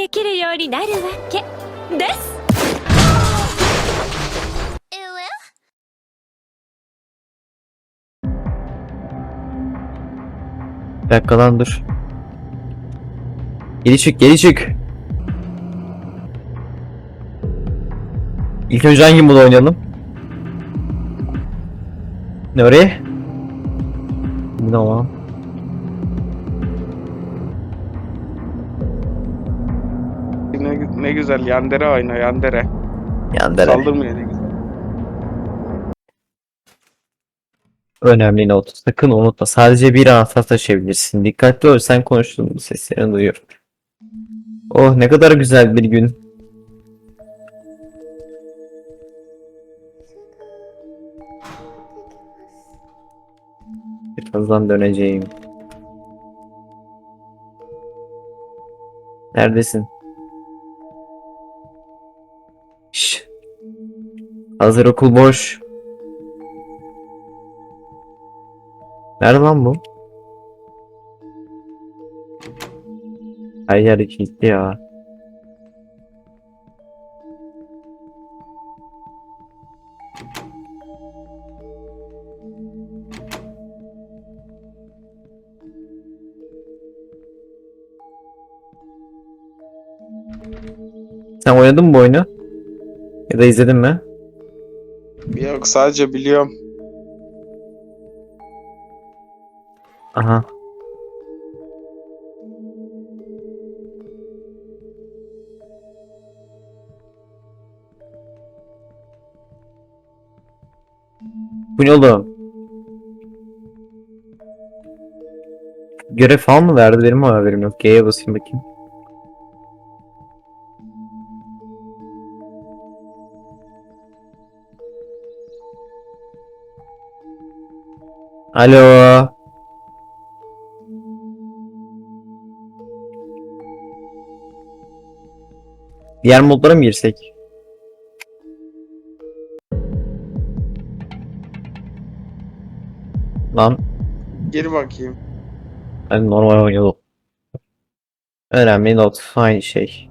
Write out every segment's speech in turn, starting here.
できるようになるわけですえ Bir dakika lan dur. Geri çık geri çık. İlk önce hangi modu oynayalım? Ne oraya? Bu ne lan? Güzel Yandere oyna Yandere. Yandere. Saldırmıyor ne güzel. Önemli not. Sakın unutma. Sadece bir anahtar taşıyabilirsin. Dikkatli ol. Sen konuştuğun seslerini duyuyorum. Oh ne kadar güzel bir gün. Birazdan döneceğim. Neredesin? Hazır okul boş. Nerede lan bu? Her yer kilitli ya. Sen oynadın mı bu oyunu? Ya da izledin mi? Yok sadece biliyorum. Aha. Bu ne oğlum? Görev falan mı verdi? Benim haberim yok. G'ye basayım bakayım. Alo. Diğer modlara mı girsek? Lan Gir bakayım. ben normal oynayalım. Önemli not aynı şey.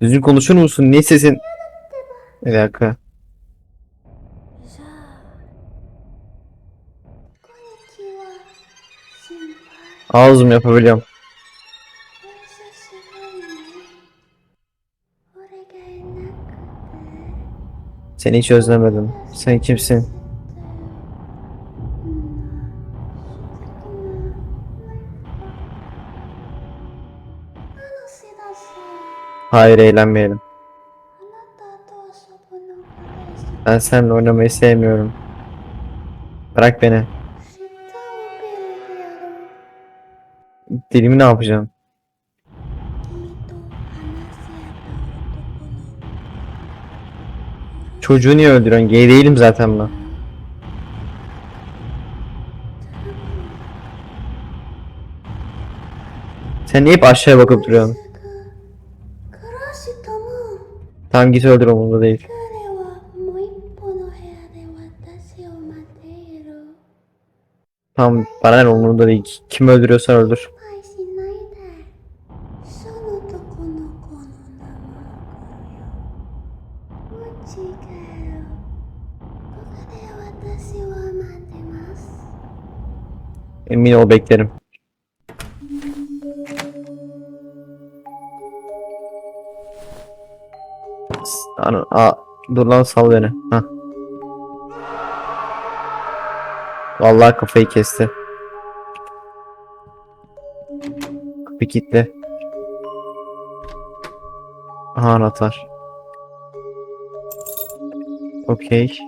Düzgün konuşur musun? Niye sesin? Bir dakika. Ağzım yapabiliyorum. Seni hiç özlemedim. Sen kimsin? Hayır eğlenmeyelim. Ben seninle oynamayı sevmiyorum. Bırak beni. Dilimi ne yapacağım? Çocuğu niye öldürüyorsun? Gay değilim zaten ben. Sen niye hep aşağıya bakıp duruyorsun? Tamam git öldür umurumda değil. Tamam bana ne umurumda değil. Kim öldürüyorsan öldür. Emin ol beklerim. S- Ana, a, dur lan sal beni. Hah. Vallahi kafayı kesti. Kapı kilitli. Aha anahtar. Okey.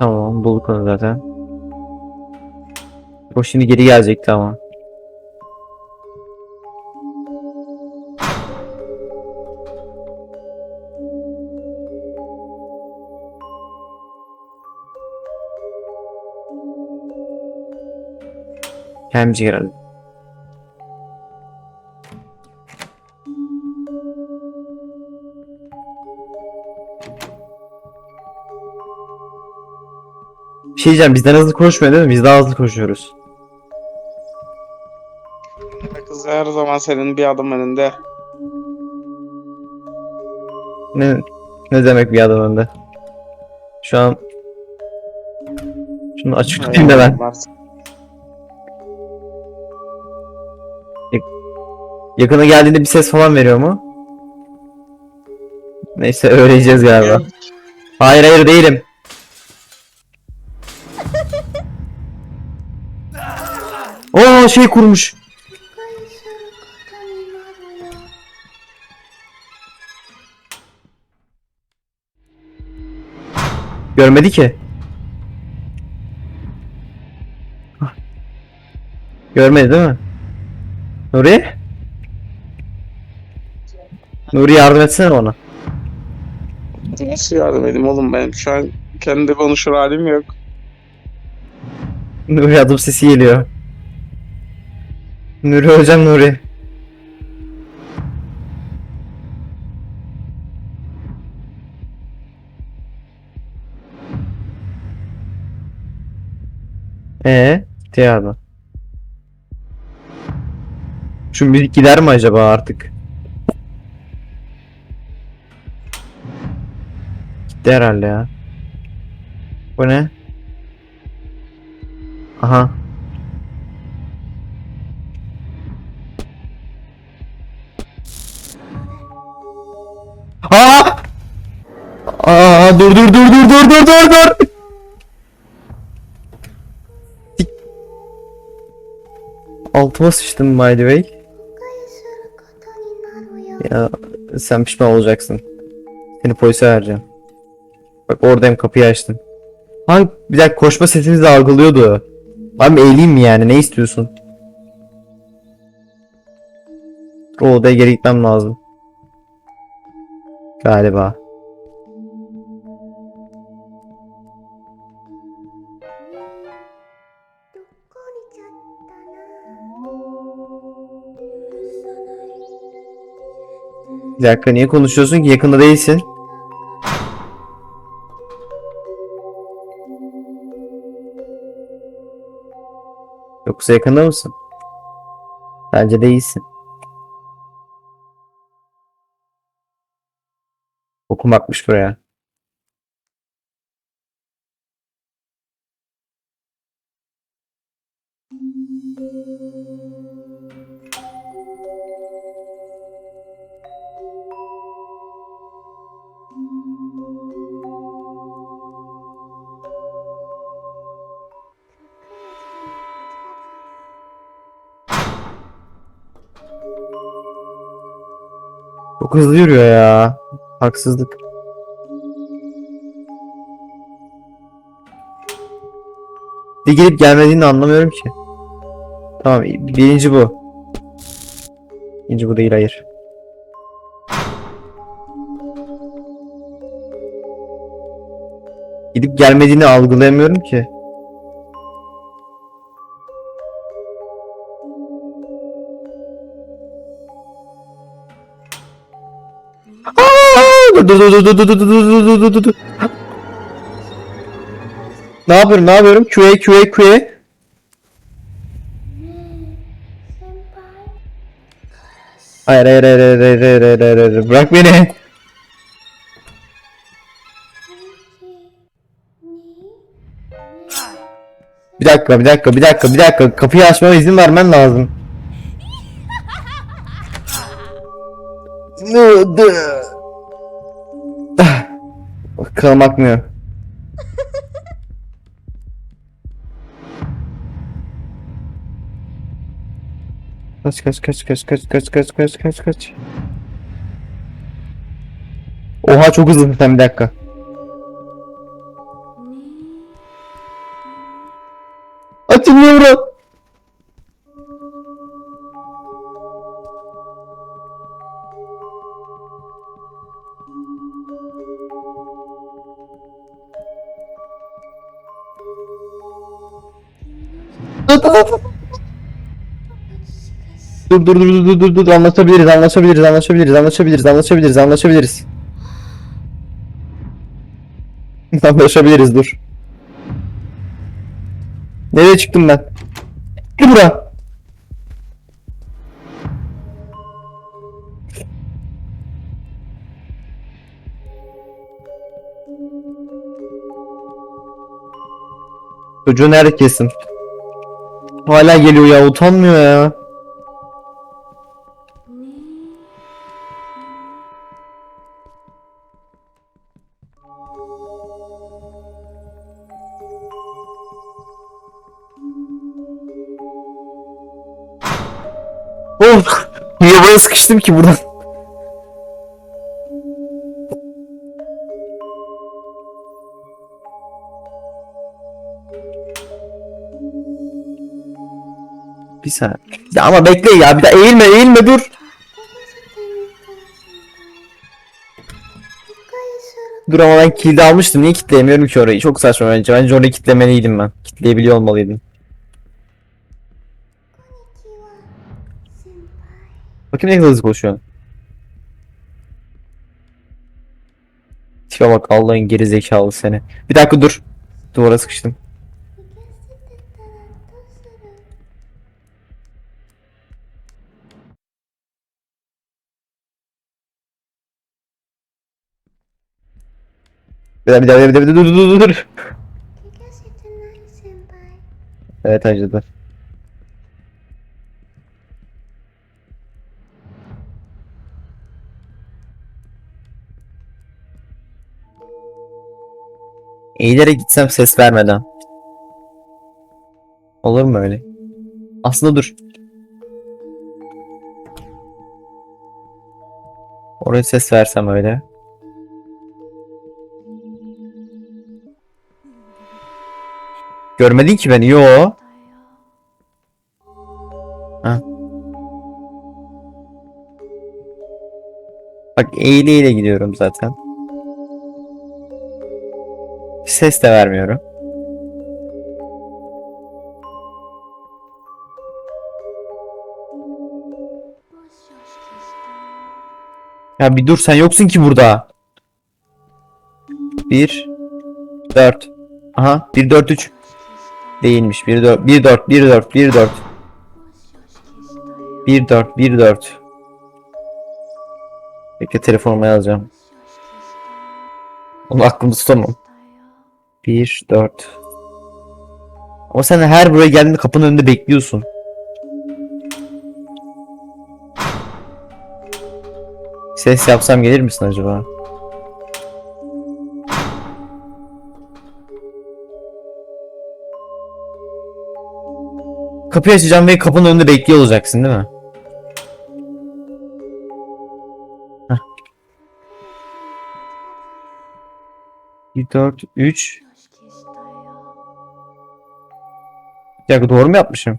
Tamam bulduk onu zaten. O şimdi geri gelecekti ama. Herhalde. Bir şey diyeceğim bizden hızlı koşmuyor değil mi? Biz daha hızlı koşuyoruz. Kız her zaman senin bir adım önünde. Ne ne demek bir adım önde? Şu an şunu açık tutayım da ben. Varsın. Yakına geldiğinde bir ses falan veriyor mu? Neyse öğreneceğiz galiba. Hayır hayır değilim. Oo şey kurmuş. Görmedi ki. Görmedi değil mi? Nuri? Nuri yardım etsene bana. Nasıl yardım edeyim oğlum benim şu an kendi konuşur halim yok. Nuri adım sesi geliyor. Nuri hocam Nuri. Ee, gitti abi. Şu müzik gider mi acaba artık? Gitti herhalde ya. Bu ne? Aha. Aa! Aa dur dur dur dur dur dur dur dur. Altıma sıçtım by the way. Ya sen pişman olacaksın. Seni polise vereceğim. Bak oradayım kapıyı açtım. Abi bir dakika koşma sesini de algılıyordu. Abi eğileyim mi yani ne istiyorsun? O odaya geri gitmem lazım. Galiba. Bir dakika niye konuşuyorsun ki yakında değilsin. Yoksa yakında mısın? Bence değilsin. Okumakmış buraya. Çok hızlı yürüyor ya. Haksızlık. Bir gelip gelmediğini anlamıyorum ki. Tamam birinci bu. İkinci bu değil hayır. Gidip gelmediğini algılayamıyorum ki. Dur dur dur dur dur dur dur dur dur dur. Ne yapıyorum ne yapıyorum? QA QA QA. Hayır hayır hayır hayır hayır hayır hayır hayır hayır bırak beni. 1 2 Bir dakika bir dakika bir dakika bir dakika kapıyı açmama izin vermen lazım. Ah, Bakalım akmıyor. Kaç kaç kaç kaç kaç kaç kaç kaç kaç kaç. Oha çok hızlı sen bir dakika. Açılmıyor bura. Dur dur dur dur dur dur anlaşabiliriz anlaşabiliriz anlaşabiliriz anlaşabiliriz anlaşabiliriz anlaşabiliriz. Anlaşabiliriz dur. Nereye çıktım ben? Gel bura. Çocuğu nerede kesin? Hala geliyor ya utanmıyor ya. Oğlum yabaya sıkıştım ki buradan. Bir saniye. Ya ama bekle ya bir de eğilme eğilme dur. Dur ama ben kilidi almıştım. Niye kitleyemiyorum ki orayı? Çok saçma bence. Bence orayı kitlemeliydim ben. Kitleyebiliyor olmalıydım. Bakayım ne kadar hızlı koşuyor. Tipe bak Allah'ın geri zekalı seni. Bir dakika dur. Duvara sıkıştım. Bir daha bir daha bir daha bir daha dur dur dur dur. Evet acıdı. Eğilerek gitsem ses vermeden. Olur mu öyle? Aslında dur. Oraya ses versem öyle. Görmedin ki beni. Yo. Ha. Bak eğile eğile gidiyorum zaten. Ses de vermiyorum. Ya bir dur sen yoksun ki burada. 1 4 Aha 1 4 3 Değilmiş 1 4 1 4 1 4 1 4 1 4 1 4 Bekle telefonuma yazacağım. Onu aklımda tutamam. 1 4 Ama sen her buraya geldiğinde kapının önünde bekliyorsun. Ses yapsam gelir misin acaba? Kapıyı açacağım ve kapının önünde bekliyor olacaksın değil mi? Heh. 1, 4, 3 Bir dakika doğru mu yapmışım?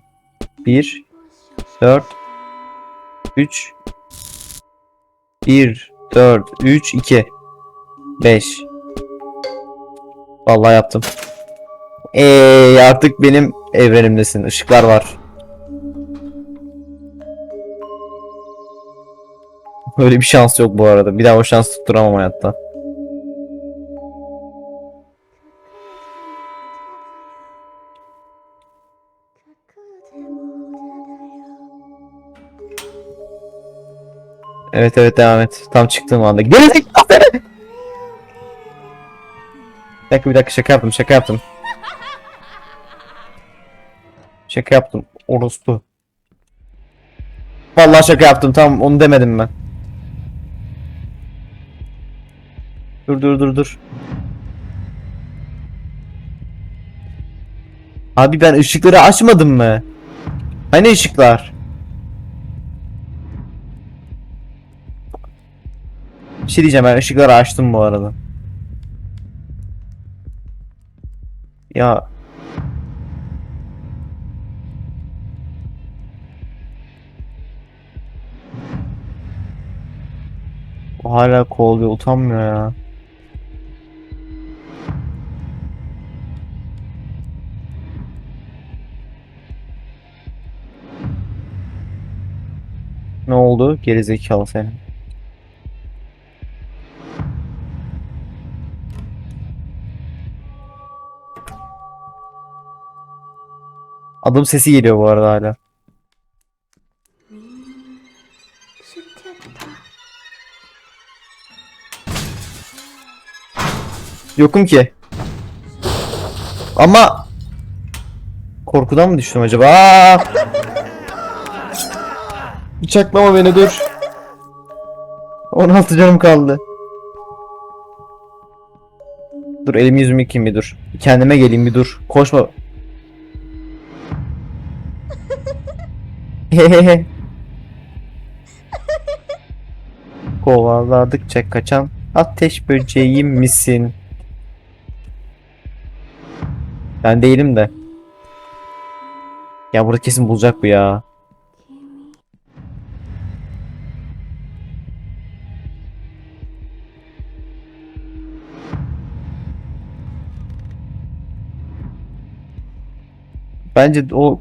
1 4 3 1 4 3 2 5 Vallahi yaptım. Eee artık benim evrenimdesin. Işıklar var. Böyle bir şans yok bu arada. Bir daha o şans tutturamam hayatta. Evet evet devam et. Tam çıktığım anda. Seni! Bir dakika bir dakika şaka yaptım şaka yaptım. Şaka yaptım. Orospu. Vallahi şaka yaptım. Tamam onu demedim ben. Dur dur dur dur. Abi ben ışıkları açmadım mı? Hani ışıklar? Bir şey diyeceğim ben ışıkları açtım bu arada. Ya O hala kovalıyor utanmıyor ya. Ne oldu? Gerizekalı seni. Adım sesi geliyor bu arada hala. Yokum ki. Ama korkudan mı düştüm acaba? Bıçaklama beni dur. 16 canım kaldı. Dur elimi yüzümü yıkayayım bir dur. Kendime geleyim bir dur. Koşma. Kovaladıkça kaçan ateş böceğim misin? Ben değilim de. Ya burada kesin bulacak bu ya. Bence o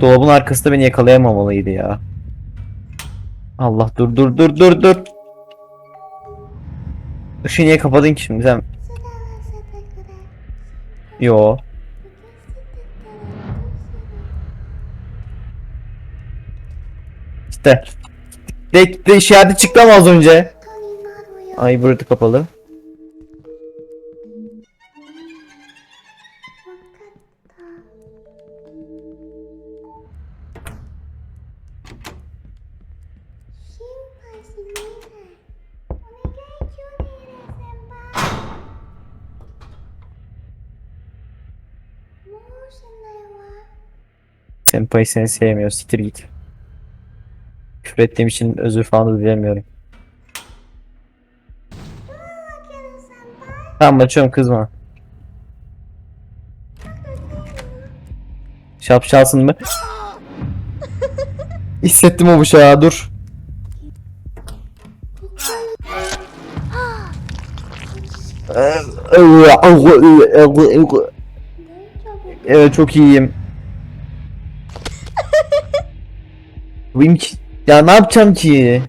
Dolabın arkasında beni yakalayamamalıydı ya. Allah dur dur dur dur dur. Işığı niye kapadın ki şimdi sen? Yo. İşte. De, de işaret çıktı ama az önce. Ay burada kapalı. Senpai seni sevmiyor. Siktir git. Küfür ettiğim için özür falan da dilemiyorum. Tamam açıyorum kızma. Şapşalsın mı? Hissettim o bıçağı dur. evet çok iyiyim. Ki... Ya ne yapacağım ki?